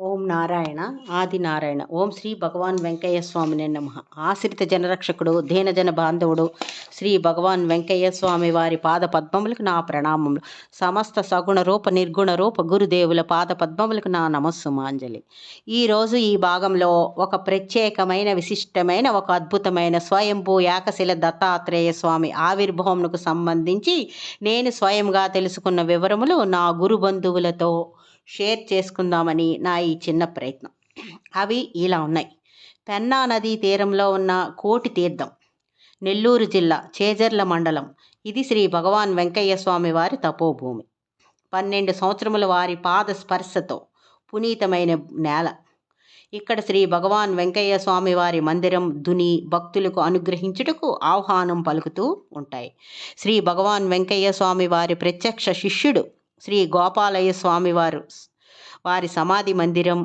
ఓం నారాయణ ఆది నారాయణ. ఓం శ్రీ భగవాన్ వెంకయ్య స్వామిని నమ. ఆశ్రిత జనరక్షకుడు దీనజన బాంధవుడు శ్రీ భగవాన్ వెంకయ్య స్వామి వారి పాద పద్మములకు నా ప్రణామములు. సమస్త సగుణ రూప నిర్గుణ రూప గురుదేవుల పాద పద్మములకు నా నమస్సు మాంజలి ఈరోజు ఈ భాగంలో ఒక ప్రత్యేకమైన విశిష్టమైన ఒక అద్భుతమైన స్వయంభూ యాకశిల దత్తాత్రేయ స్వామి ఆవిర్భావంకు సంబంధించి నేను స్వయంగా తెలుసుకున్న వివరములు నా గురు బంధువులతో షేర్ చేసుకుందామని నా ఈ చిన్న ప్రయత్నం. అవి ఇలా ఉన్నాయి. పెన్నా నదీ తీరంలో ఉన్న కోటి తీర్థం నెల్లూరు జిల్లా చేజర్ల మండలం. ఇది శ్రీ భగవాన్ వెంకయ్య స్వామి వారి తపోభూమి. పన్నెండు సంవత్సరముల వారి పాద స్పర్శతో పునీతమైన నేల. ఇక్కడ శ్రీ భగవాన్ వెంకయ్య స్వామి వారి మందిరం దుని భక్తులకు అనుగ్రహించుటకు ఆహ్వానం పలుకుతూ ఉంటాయి. శ్రీ భగవాన్ వెంకయ్య స్వామి వారి ప్రత్యక్ష శిష్యుడు శ్రీ గోపాలయ్య స్వామివారు వారి సమాధి మందిరం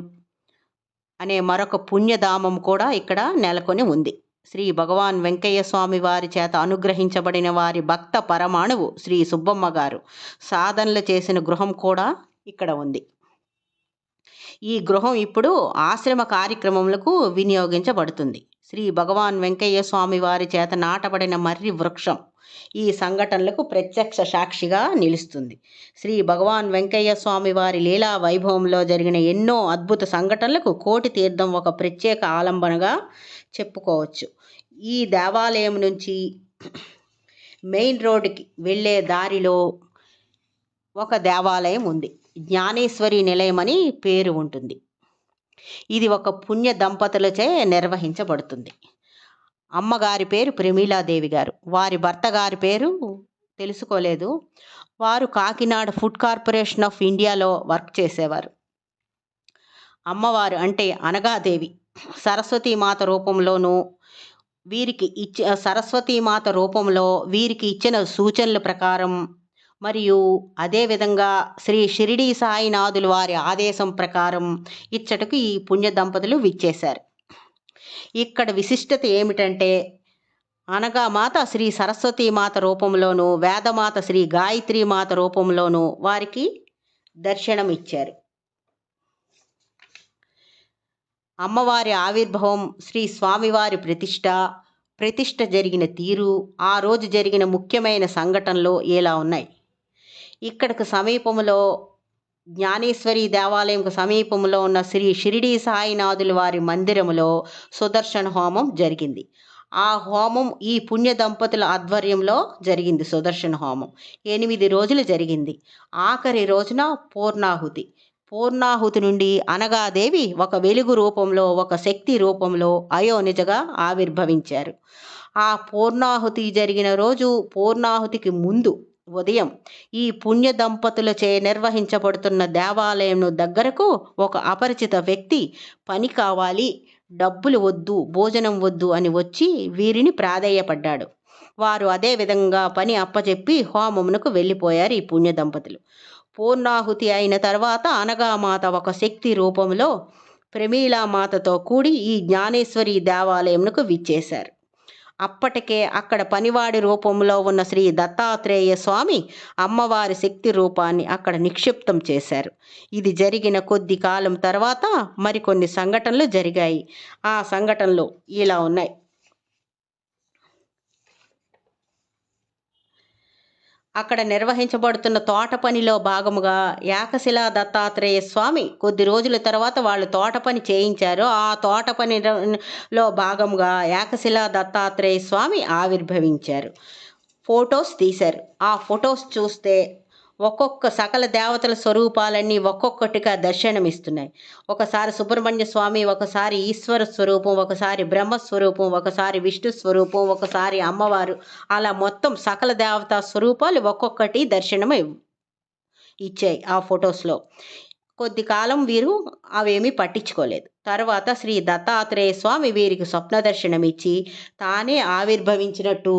అనే మరొక పుణ్యధామం కూడా ఇక్కడ నెలకొని ఉంది. శ్రీ భగవాన్ వెంకయ్య స్వామి వారి చేత అనుగ్రహించబడిన వారి భక్త పరమాణువు శ్రీ సుబ్బమ్మ గారు సాధనలు చేసిన గృహం కూడా ఇక్కడ ఉంది. ఈ గృహం ఇప్పుడు ఆశ్రమ కార్యక్రమములకు వినియోగించబడుతుంది. శ్రీ భగవాన్ వెంకయ్య స్వామి వారి చేత నాటబడిన మర్రి వృక్షం ఈ సంఘటనలకు ప్రత్యక్ష సాక్షిగా నిలుస్తుంది. శ్రీ భగవాన్ వెంకయ్య స్వామి వారి లీలా వైభవంలో జరిగిన ఎన్నో అద్భుత సంఘటనలకు కోటి తీర్థం ఒక ప్రత్యేక ఆలంబనగా చెప్పుకోవచ్చు. ఈ దేవాలయం నుంచి మెయిన్ రోడ్డుకి వెళ్ళే దారిలో ఒక దేవాలయం ఉంది. జ్ఞానేశ్వరి నిలయం అని పేరు ఉంటుంది. ఇది ఒక పుణ్య దంపతులచే నిర్వహించబడుతుంది. అమ్మగారి పేరు ప్రమీలాదేవి గారు. వారి భర్త గారి పేరు తెలుసుకోలేదు. వారు కాకినాడ ఫుడ్ కార్పొరేషన్ ఆఫ్ ఇండియాలో వర్క్ చేసేవారు. అమ్మవారు అంటే అనగాదేవి. సరస్వతీమాత రూపంలోనూ వీరికి ఇచ్చ సరస్వతీమాత రూపంలో వీరికి ఇచ్చిన సూచనల ప్రకారం మరియు అదేవిధంగా శ్రీ షిరిడి సాయినాథులు వారి ఆదేశం ప్రకారం ఇచ్చటకు ఈ పుణ్య దంపతులు విచ్చేశారు. ఇక్కడ విశిష్టత ఏమిటంటే అనగా మాత శ్రీ సరస్వతీ మాత రూపంలోను వేదమాత శ్రీ గాయత్రి మాత రూపంలోను వారికి దర్శనం ఇచ్చారు. అమ్మవారి ఆవిర్భావం శ్రీ స్వామివారి ప్రతిష్ట ప్రతిష్ట జరిగిన తీరు ఆ రోజు జరిగిన ముఖ్యమైన సంఘటనలు ఇలా ఉన్నాయి. ఇక్కడికి సమీపంలో జ్ఞానేశ్వరి దేవాలయంకు సమీపంలో ఉన్న శ్రీ షిరిడి సాయినాథుల వారి మందిరములో సుదర్శన హోమం జరిగింది. ఆ హోమం ఈ పుణ్య దంపతుల ఆధ్వర్యంలో జరిగింది సుదర్శన హోమం. ఎనిమిది రోజులు జరిగింది. ఆఖరి రోజున పూర్ణాహుతి. పూర్ణాహుతి నుండి అనగాదేవి ఒక వెలుగు రూపంలో ఒక శక్తి రూపంలో అయోనిజగా ఆవిర్భవించారు. ఆ పూర్ణాహుతి జరిగిన రోజు పూర్ణాహుతికి ముందు ఉదయం ఈ పుణ్య దంపతులచే నిర్వహించబడుతున్న దేవాలయం దగ్గరకు ఒక అపరిచిత వ్యక్తి పని కావాలి డబ్బులు వద్దు భోజనం వద్దు అని వచ్చి వీరిని ప్రాధేయపడ్డాడు. వారు అదే విధంగా పని అప్పచెప్పి హోమమునకు వెళ్ళిపోయారు ఈ పుణ్య దంపతులు. పూర్ణాహుతి అయిన తర్వాత అనగామాత ఒక శక్తి రూపంలో ప్రమీలామాతతో కూడి ఈ జ్ఞానేశ్వరి దేవాలయంకు విచ్చేశారు. అప్పటికే అక్కడ పనివాడి రూపంలో ఉన్న శ్రీ దత్తాత్రేయ స్వామి అమ్మవారి శక్తి రూపాన్ని అక్కడ నిక్షిప్తం చేశారు. ఇది జరిగిన కొద్ది కాలం తర్వాత మరికొన్ని సంఘటనలు జరిగాయి. ఆ సంఘటనలు ఇలా ఉన్నాయి. అక్కడ నిర్వహించబడుతున్న తోట పనిలో భాగముగా ఏకశిలా దత్తాత్రేయ స్వామి కొద్ది రోజుల తర్వాత వాళ్ళు తోట పని చేయించారు. ఆ తోట పనిలో భాగముగా ఏకశిలా దత్తాత్రేయ స్వామి ఆవిర్భవించారు. ఫొటోస్ తీశారు. ఆ ఫొటోస్ చూస్తే ఒక్కొక్క సకల దేవతల స్వరూపాలన్నీ ఒక్కొక్కటిగా దర్శనమిస్తున్నాయి. ఒకసారి సుబ్రహ్మణ్య స్వామి ఒకసారి ఈశ్వర స్వరూపం ఒకసారి బ్రహ్మస్వరూపం ఒకసారి విష్ణు స్వరూపం ఒకసారి అమ్మవారు. అలా మొత్తం సకల దేవతా స్వరూపాలు ఒక్కొక్కటి దర్శనం ఇచ్చాయి ఆ ఫొటోస్లో. కొద్ది కాలం వీరు అవేమీ పట్టించుకోలేదు. తర్వాత శ్రీ దత్తాత్రేయ స్వామి వీరికి స్వప్న దర్శనం ఇచ్చి తానే ఆవిర్భవించినట్టు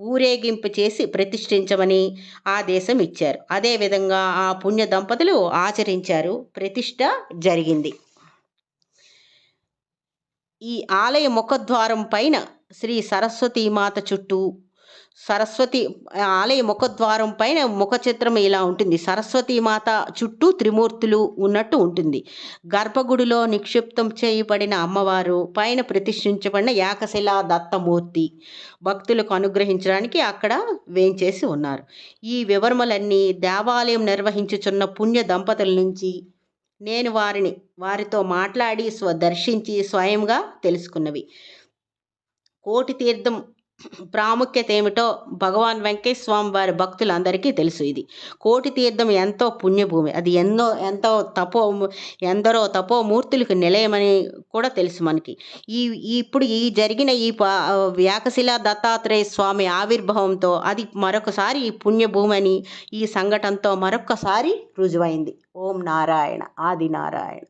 ఊరేగింపు చేసి ప్రతిష్ఠించమని ఆదేశం ఇచ్చారు. అదేవిధంగా ఆ పుణ్య దంపతులు ఆచరించారు. ప్రతిష్ట జరిగింది. ఈ ఆలయ ముఖద్వారం పైన శ్రీ సరస్వతీ మాత చుట్టూ సరస్వతి ఆలయ ముఖద్వారం పైన ముఖ చిత్రం ఇలా ఉంటుంది. సరస్వతి మాత చుట్టూ త్రిమూర్తులు ఉన్నట్టు ఉంటుంది. గర్భగుడిలో నిక్షిప్తం చేయబడిన అమ్మవారు పైన ప్రతిష్ఠించబడిన యాకశిలా దత్తమూర్తి భక్తులకు అనుగ్రహించడానికి అక్కడ వేయించేసి ఉన్నారు. ఈ వివరములన్నీ దేవాలయం నిర్వహించుచున్న పుణ్య దంపతుల నుంచి నేను వారిని వారితో మాట్లాడి స్వ దర్శించి స్వయంగా తెలుసుకున్నవి. కోటి తీర్థం ప్రాముఖ్యత ఏమిటో భగవాన్ వెంకటేశ్వర స్వామి వారి భక్తులందరికీ తెలుసు ఇది. కోటి తీర్థం ఎంతో పుణ్యభూమి. అది ఎన్నో ఎంతో తపో ఎందరో తపోమూర్తులకు నిలయమని కూడా తెలుసు మనకి. ఈ ఇప్పుడు ఈ జరిగిన ఈ ప వ్యాకశిల దత్తాత్రేయ స్వామి ఆవిర్భావంతో అది మరొకసారి ఈ పుణ్యభూమి అని ఈ సంఘటనతో మరొకసారి రుజువైంది. ఓం నారాయణ ఆది నారాయణ